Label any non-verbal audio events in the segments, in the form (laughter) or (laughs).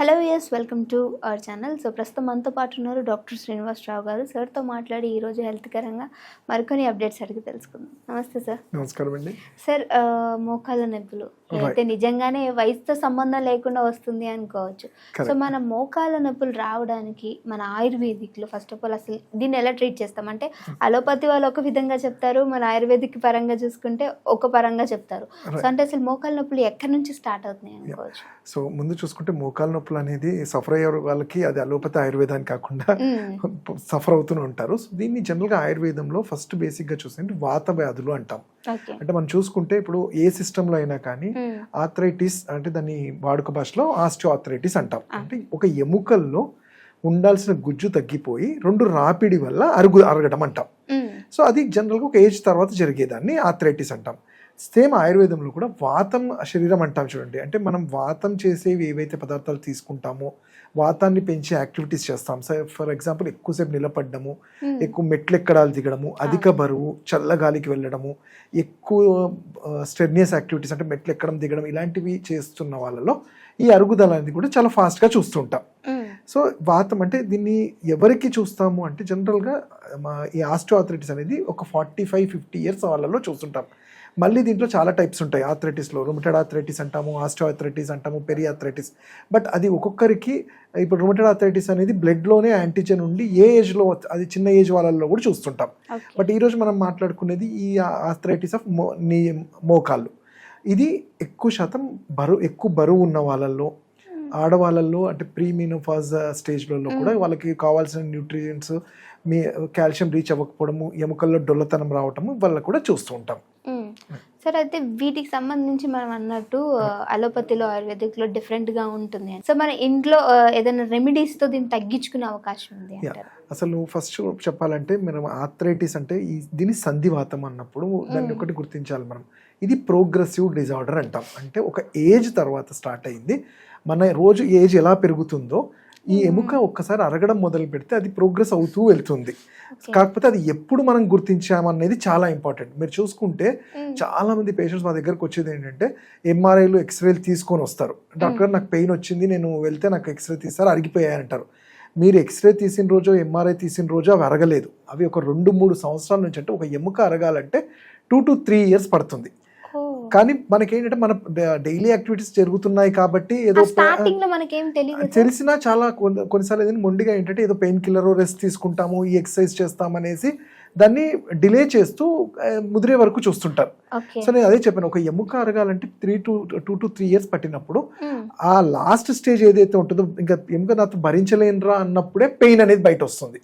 Hello yes welcome to our channel so ప్రస్తుతం మనతో పాటు ఉన్నారు డాక్టర్ శ్రీనివాస్ రావు గారు. సార్తో మాట్లాడి ఈరోజు హెల్త్ కరంగా మరికొన్ని అప్డేట్స్ అడిగి తెలుసుకుందాం. నమస్తే సార్ నమస్కారం అండి. సార్ ఆ, మోకాళ్ళ నొప్పులు. అయితే నిజంగానే వయసుతో సంబంధం లేకుండా వస్తుంది అనుకోవచ్చు. సో. మన మోకాళ్ళ నొప్పులు రావడానికి మన ఆయుర్వేదిక్లో ఫస్ట్ ఆఫ్ ఆల్ అసలు దీన్ని ఎలా ట్రీట్ చేస్తాం? అంటే అలోపతి వాళ్ళు ఒక విధంగా చెప్తారు మన ఆయుర్వేదిక్ పరంగా చూసుకుంటే ఒక పరంగా చెప్తారు. సో. అంటే అసలు మోకాళ్ళ నొప్పులు ఎక్కడి నుంచి స్టార్ట్ అవుతున్నాయి అనుకోవచ్చు? సో ముందు చూసుకుంటే మోకాలు నొప్పులు అనేది సఫర్ అయ్యే వాళ్ళకి అది అలోపతి ఆయుర్వేదాన్ని కాకుండా. (laughs) సఫర్ అవుతూనే ఉంటారు. సో దీన్ని జనరల్గా ఆయుర్వేదంలో ఫస్ట్ బేసిక్గా చూస్తే వాత వ్యాధులు అంటాం. అంటే మనం చూసుకుంటే ఇప్పుడు ఏ సిస్టంలో అయినా కానీ మ్మ్. ఆథరైటిస్ అంటే దాన్ని వాడుక భాషలో ఆస్టియో ఆథరైటిస్ అంటాం అంటే ఒక ఎముకల్లో ఉండాల్సిన గుజ్జు తగ్గిపోయి రెండు రాపిడి వల్ల అరుగు అరగడం అంటాం. మ్మ్. సో అది జనరల్గా ఒక ఏజ్ తర్వాత జరిగేదాన్ని ఆథరైటిస్ అంటాం. సేమ్ ఆయుర్వేదంలో కూడా వాతం శరీరం అంటాం చూడండి. అంటే మనం వాతం చేసేవి ఏవైతే పదార్థాలు తీసుకుంటామో వాతాన్ని పెంచే యాక్టివిటీస్ చేస్తాం. ఫర్ ఎగ్జాంపుల్ ఎక్కువసేపు నిలబడ్డము. ఎక్కువ మెట్లు ఎక్కడాలు దిగడము అధిక బరువు చల్లగాలికి వెళ్ళడము ఎక్కువ స్టెర్నియస్ యాక్టివిటీస్ అంటే మెట్లు ఎక్కడం దిగడం ఇలాంటివి చేస్తున్న వాళ్ళలో ఈ అరుగుదల అనేది కూడా చాలా ఫాస్ట్గా చూస్తుంటాం. సో వాతం అంటే దీన్ని ఎవరికి చూస్తాము అంటే జనరల్గా ఈ ఆస్ట్రోఆథరైటిస్ అనేది ఒక ఫార్టీ ఫైవ్ ఫిఫ్టీ ఇయర్స్ వాళ్ళలో చూస్తుంటాం. మళ్ళీ దీంట్లో చాలా టైప్స్ ఉంటాయి. ఆథరైటిస్లో రుమటెడ్ ఆథరైటిస్ అంటాము ఆస్ట్రోఆథరైటిస్ అంటాము పెరి ఆథరైటిస్ బట్ అది ఒక్కొక్కరికి ఇప్పుడు రుమటెడ్ ఆథరైటిస్ అనేది బ్లడ్లోనే యాంటీజెన్ ఉండి ఏ ఏజ్లో అది చిన్న ఏజ్ వాళ్ళలో కూడా చూస్తుంటాం. బట్ ఈరోజు మనం మాట్లాడుకునేది ఈ ఆథరైటిస్ ఆఫ్ మో నీ మోకాళ్ళు. ఇది ఎక్కువ శాతం బరువు ఎక్కువ బరువు ఉన్న వాళ్ళల్లో ఆడవాళ్ళల్లో అంటే ప్రీ మీనోఫాజ్ స్టేజ్లలో కూడా వాళ్ళకి కావాల్సిన న్యూట్రియంట్స్ మీ కాల్షియం రీచ్ అవ్వకపోవడము ఎముకల్లో డొల్లతనం రావటము వాళ్ళకు కూడా చూస్తూ ఉంటాం. సరే అయితే వీటికి సంబంధించి మనం అన్నట్టు అలోపతిలో ఆయుర్వేదిక్లో డిఫరెంట్గా ఉంటుంది. సో మన ఇంట్లో ఏదైనా రెమెడీస్తో దీన్ని తగ్గించుకునే అవకాశం ఉంది. అంటారు అసలు ఫస్ట్ చెప్పాలంటే మనం ఆథరైటిస్ అంటే ఈ దీని సంధివాతం అన్నప్పుడు దాన్ని ఒకటి గుర్తించాలి మనం. ఇది ప్రోగ్రెసివ్ డిజార్డర్ అంటాం. అంటే ఒక ఏజ్ తర్వాత స్టార్ట్ అయింది. మన రోజు ఏజ్ ఎలా పెరుగుతుందో ఈ ఎముక ఒక్కసారి అరగడం మొదలు పెడితే అది ప్రోగ్రెస్ అవుతూ వెళ్తుంది. కాకపోతే అది ఎప్పుడు మనం గుర్తించామనేది చాలా ఇంపార్టెంట్. మీరు చూసుకుంటే. చాలా మంది పేషెంట్స్ మా దగ్గరకు వచ్చేది ఏంటంటే ఎంఆర్ఐలు ఎక్స్రేలు తీసుకొని వస్తారు. డాక్టర్ నాకు పెయిన్ వచ్చింది నేను వెళ్తే నాకు ఎక్స్రే తీస్తారు అరిగిపోయాయి అంటారు మీరు ఎక్స్రే తీసిన రోజు ఎంఆర్ఐ తీసిన రోజు అవి అరగలేదు అవి ఒక రెండు మూడు సంవత్సరాల నుంచి అంటే ఒక ఎముక అరగాలంటే టూ టు త్రీ ఇయర్స్ పడుతుంది. కానీ మనకేంటంటే మన డైలీ యాక్టివిటీస్ జరుగుతున్నాయి కాబట్టి ఏదో. తెలిసినా చాలా కొన్ని- కొన్నిసార్లు ఏదైనా మొండిగా ఏంటంటే ఏదో పెయిన్ కిల్లర్ రెస్ట్ తీసుకుంటాము ఈ ఎక్సర్సైజ్ చేస్తామనేసి దాన్ని డిలే చేస్తూ ముదిరే వరకు చూస్తుంటారు. సో నేను అదే చెప్పాను ఒక ఎముక అరగాలంటే three to two to three years పట్టినప్పుడు మ్మ్. ఆ లాస్ట్ స్టేజ్ ఏదైతే ఉంటుందో ఇంకా ఎముక నాతో భరించలేనురా అన్నప్పుడే పెయిన్ అనేది బయట వస్తుంది.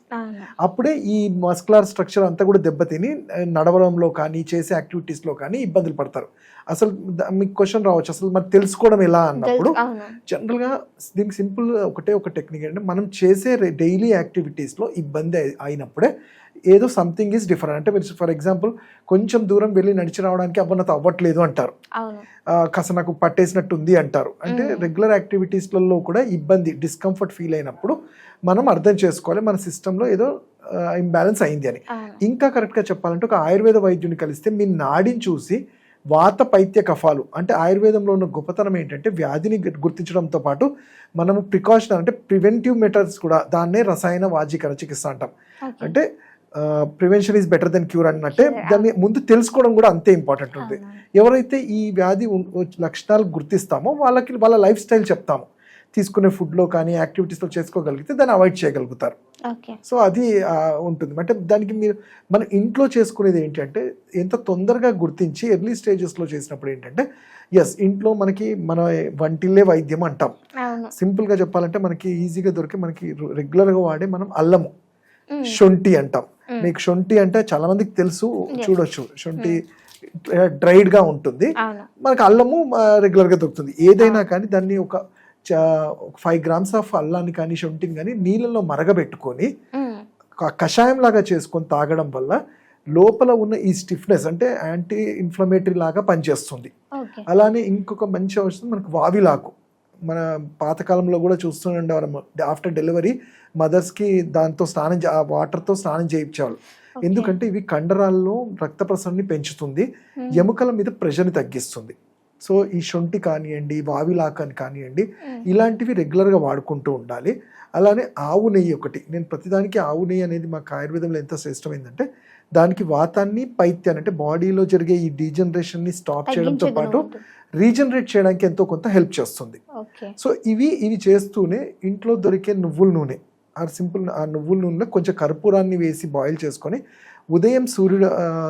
అప్పుడే ఈ మస్కులర్ స్ట్రక్చర్ అంతా కూడా దెబ్బతిని నడవడంలో కానీ చేసే యాక్టివిటీస్లో కానీ ఇబ్బందులు పడతారు. అసలు మీకు క్వశ్చన్ రావచ్చు అసలు మరి తెలుసుకోవడం ఎలా అన్నప్పుడు జనరల్గా దీనికి సింపుల్ ఒకటే ఒక టెక్నిక్ అంటే మనం చేసే డైలీ యాక్టివిటీస్లో ఇబ్బంది అయి- అయినప్పుడే ఏదో సంథింగ్ ఈజ్ డిఫరెంట్ అంటే మీరు ఫర్ ఎగ్జాంపుల్ కొంచెం దూరం వెళ్ళి నడిచి రావడానికి అవ్వ నాతో అవ్వట్లేదు అంటారు. కాస్త నాకు పట్టేసినట్టు ఉంది అంటారు. అంటే. రెగ్యులర్ యాక్టివిటీస్లలో కూడా ఇబ్బంది డిస్కంఫర్ట్ ఫీల్ అయినప్పుడు మనం అర్థం చేసుకోవాలి మన సిస్టంలో ఏదో ఇంబ్యాలెన్స్ అయింది అని. ఇంకా కరెక్ట్గా చెప్పాలంటే ఒక ఆయుర్వేద వైద్యుని కలిస్తే మీ నాడిని చూసి వాత పైత్య కఫాలు అంటే ఆయుర్వేదంలో ఉన్న గొప్పతనం ఏంటంటే వ్యాధిని గుర్తించడంతో పాటు మనము ప్రికాషన్ అంటే ప్రివెంటివ్ మెథడ్స్ కూడా దాన్నే రసాయన వాజీకర చికిత్స అంటాం. అంటే prevention is better than cure అన్నట్టే. దాన్ని ముందు తెలుసుకోవడం కూడా అంతే ఇంపార్టెంట్ ఉంది. ఎవరైతే ఈ వ్యాధి లక్షణాలు గుర్తిస్తామో వాళ్ళకి వాళ్ళ లైఫ్ స్టైల్ చెప్తాము తీసుకునే ఫుడ్లో కానీ యాక్టివిటీస్లో చేసుకోగలిగితే దాన్ని అవాయిడ్ చేయగలుగుతారు సో అది ఉంటుంది అంటే దానికి మీరు మన ఇంట్లో చేసుకునేది ఏంటంటే ఎంత తొందరగా గుర్తించి ఎర్లీ స్టేజెస్లో చేసినప్పుడు ఏంటంటే ఎస్ ఇంట్లో మనకి మన వంటిల్లే వైద్యం అంటాం సింపుల్గా చెప్పాలంటే మనకి ఈజీగా దొరికి మనకి రెగ్యులర్గా వాడే మనం అల్లము. శొంఠి అంటాం. మీకు శొంఠి అంటే చాలా మందికి తెలుసు. చూడొచ్చు. శొంఠి డ్రైడ్గా ఉంటుంది. మనకు అల్లము రెగ్యులర్గా దొరుకుతుంది. ఏదైనా కానీ దాన్ని ఒక ఫైవ్ గ్రామ్స్ ఆఫ్ అల్లాన్ని కానీ శొంఠిని కానీ నీళ్ళలో మరగబెట్టుకొని కషాయం లాగా చేసుకొని తాగడం వల్ల లోపల ఉన్న ఈ స్టిఫ్నెస్ అంటే యాంటీ ఇన్ఫ్లమేటరీ లాగా పనిచేస్తుంది. అలానే ఇంకొక మంచి ఔషధం మనకు వావిలాకు. మన పాతకాలంలో కూడా చూస్తూనే ఉండేవాళ్ళం. ఆఫ్టర్ డెలివరీ మదర్స్కి దాంతో స్నానం ఆ వాటర్తో స్నానం చేయించేవాళ్ళు. ఎందుకంటే ఇవి కండరాల్లో రక్త ప్రసరణని పెంచుతుంది. ఎముకల మీద ప్రెషర్ని తగ్గిస్తుంది. సో ఈ శొంఠి కానివ్వండి వావిలాక్ అని కానివ్వండి ఇలాంటివి రెగ్యులర్గా వాడుకుంటూ ఉండాలి. అలానే ఆవు నెయ్యి ఒకటి. నేను ప్రతిదానికి ఆవు నెయ్యి అనేది మాకు ఆయుర్వేదంలో ఎంత శ్రేష్టమైందంటే దానికి వాతాన్ని పైత్యాన్ని అంటే బాడీలో జరిగే ఈ డీజనరేషన్ని స్టాప్ చేయడంతో పాటు రీజనరేట్ చేయడానికి ఎంతో కొంత హెల్ప్ చేస్తుంది. సో ఇవి ఇవి చేస్తూనే ఇంట్లో దొరికే నువ్వుల నూనె ఆ సింపుల్ ఆ నువ్వుల నూనెలో కొంచెం కర్పూరాన్ని వేసి బాయిల్ చేసుకొని ఉదయం సూర్యుడు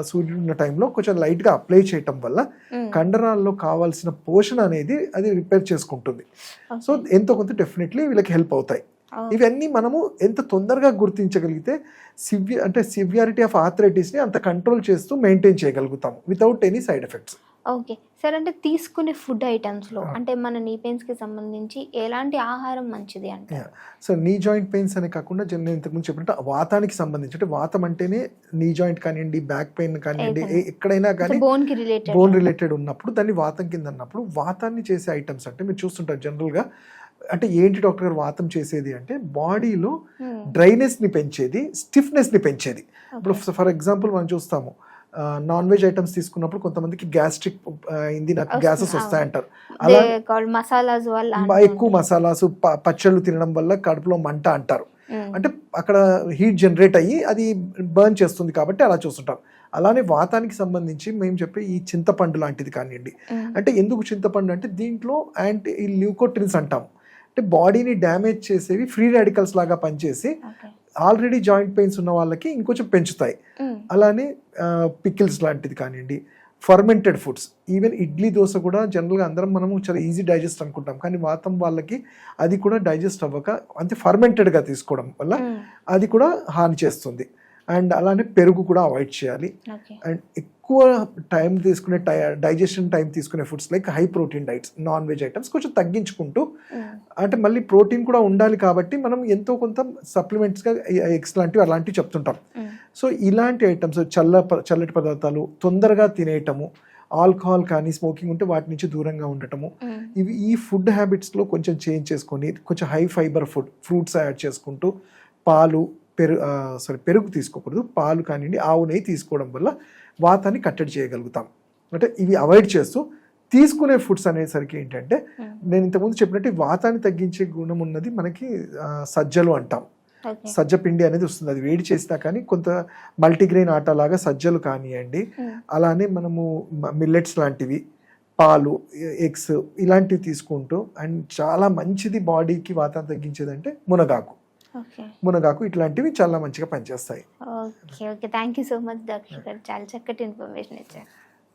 సూర్యుడు ఉన్న టైంలో కొంచెం లైట్గా అప్లై చేయటం వల్ల కండరాల్లో కావాల్సిన పోషణ అనేది అది రిపేర్ చేసుకుంటుంది. సో ఎంతో కొంత డెఫినెట్లీ వీళ్ళకి హెల్ప్ అవుతాయి. ఇవన్నీ మనము ఎంత తొందరగా గుర్తించగలిగితే సివియర్ అంటే సివియారిటీ ఆఫ్ ఆథరైటిస్ని అంత కంట్రోల్ చేస్తూ మెయింటైన్ చేయగలుగుతాము without any side effects. Okay. Sir అంటే తీసుకునే ఫుడ్ ఐటమ్స్లో అంటే మన నీ పెయిన్స్కి సంబంధించి ఎలాంటి ఆహారం మంచిది అంటే సో నీ జాయింట్ పెయిన్స్ అనే కాకుండా నేను ఇంతకుముందు చెప్పినట్టు వాతానికి సంబంధించి అంటే వాతం అంటేనే నీ జాయింట్ కానివ్వండి బ్యాక్ పెయిన్ కానివ్వండి ఎక్కడైనా కానీ బోన్కి రిలేటెడ్. బోన్ రిలేటెడ్ ఉన్నప్పుడు దాన్ని వాతం కింద అన్నప్పుడు వాతాన్ని చేసే ఐటమ్స్ అంటే మీరు చూస్తుంటారు జనరల్గా అంటే ఏంటి డాక్టర్ గారు వాతం చేసేది అంటే బాడీలో డ్రైనెస్ని పెంచేది స్టిఫ్నెస్ని పెంచేది. ఇప్పుడు ఫర్ ఎగ్జాంపుల్ మనం చూస్తాము నాన్ వెజ్ ఐటమ్స్ తీసుకున్నప్పుడు కొంతమందికి గ్యాస్ట్రిక్ అయింది నాకు గ్యాసెస్. వస్తాయంటారు. అలా మసాలాస్ వల్ల ఎక్కువ మసాలాస్ పచ్చళ్ళు తినడం వల్ల కడుపులో మంట అంటారు. అంటే అక్కడ హీట్ జనరేట్ అయ్యి అది బర్న్ చేస్తుంది కాబట్టి అలా చూస్తుంటాం అలానే వాతానికి సంబంధించి మేము చెప్పే ఈ చింతపండు లాంటిది కానివ్వండి. అంటే ఎందుకు చింతపండు అంటే దీంట్లో యాంటీ ఈ ల్యూకోట్రిన్స్ అంటాం అంటే బాడీని డ్యామేజ్ చేసేవి ఫ్రీ రాడికల్స్ లాగా పనిచేసి ఆల్రెడీ జాయింట్ పెయిన్స్ ఉన్న వాళ్ళకి ఇంకొంచెం పెంచుతాయి. అలానే పికిల్స్ లాంటిది కానివ్వండి fermented foods. Even idli dosa కూడా జనరల్గా అందరం మనము చాలా ఈజీ డైజెస్ట్ అనుకుంటాం. కానీ వాతం వాళ్ళకి అది కూడా డైజెస్ట్ అవ్వక అంటే ఫర్మెంటెడ్గా తీసుకోవడం వల్ల. అది కూడా హాని చేస్తుంది. అండ్ అలానే పెరుగు కూడా అవాయిడ్ చేయాలి. అండ్ ఎక్కువ టైం తీసుకునే టై డైజెషన్ టైం తీసుకునే foods like high protein diets non veg items కొంచెం తగ్గించుకుంటూ మ్మ్. అంటే మళ్ళీ ప్రోటీన్ కూడా ఉండాలి కాబట్టి మనం ఎంతో కొంత సప్లిమెంట్స్గా ఎగ్స్ లాంటివి అలాంటివి చెప్తుంటాం. సో ఇలాంటి ఐటమ్స్ చల్ల చల్లటి పదార్థాలు తొందరగా తినేయటము ఆల్కహాల్ కానీ స్మోకింగ్ ఉంటే వాటి నుంచి దూరంగా ఉండటము మ్మ్. ఇవి ఈ ఫుడ్ హ్యాబిట్స్లో కొంచెం చేంజ్ చేసుకొని కొంచెం high fibre food fruits add చేసుకుంటూ పాలు పెరుగు సారీ పెరుగు తీసుకోకూడదు పాలు కానివ్వండి ఆవు నెయ్యి తీసుకోవడం వల్ల వాతాన్ని కట్టడి చేయగలుగుతాం. అంటే ఇవి అవాయిడ్ చేస్తూ తీసుకునే ఫుడ్స్ అనేసరికి ఏంటంటే. నేను ఇంతకుముందు చెప్పినట్టు వాతాన్ని తగ్గించే గుణం ఉన్నది మనకి సజ్జలు అంటాం. సజ్జ పిండి అనేది వస్తుంది. అది వేడి చేసినా కానీ కొంత మల్టీగ్రెయిన్ ఆట లాగా సజ్జలు కానివ్వండి. అలానే మనము మిల్లెట్స్ లాంటివి పాలు ఎగ్స్ ఇలాంటివి తీసుకుంటూ అండ్ చాలా మంచిది బాడీకి వాతాన్ని తగ్గించేదంటే మునగాకు. మునగాకు ఇట్లాంటివి చాలా మంచిగా పనిచేస్తాయి. Okay okay. Thank you so much doctor గారు చాలా చక్కటి ఇన్ఫర్మేషన్ ఇచ్చారు.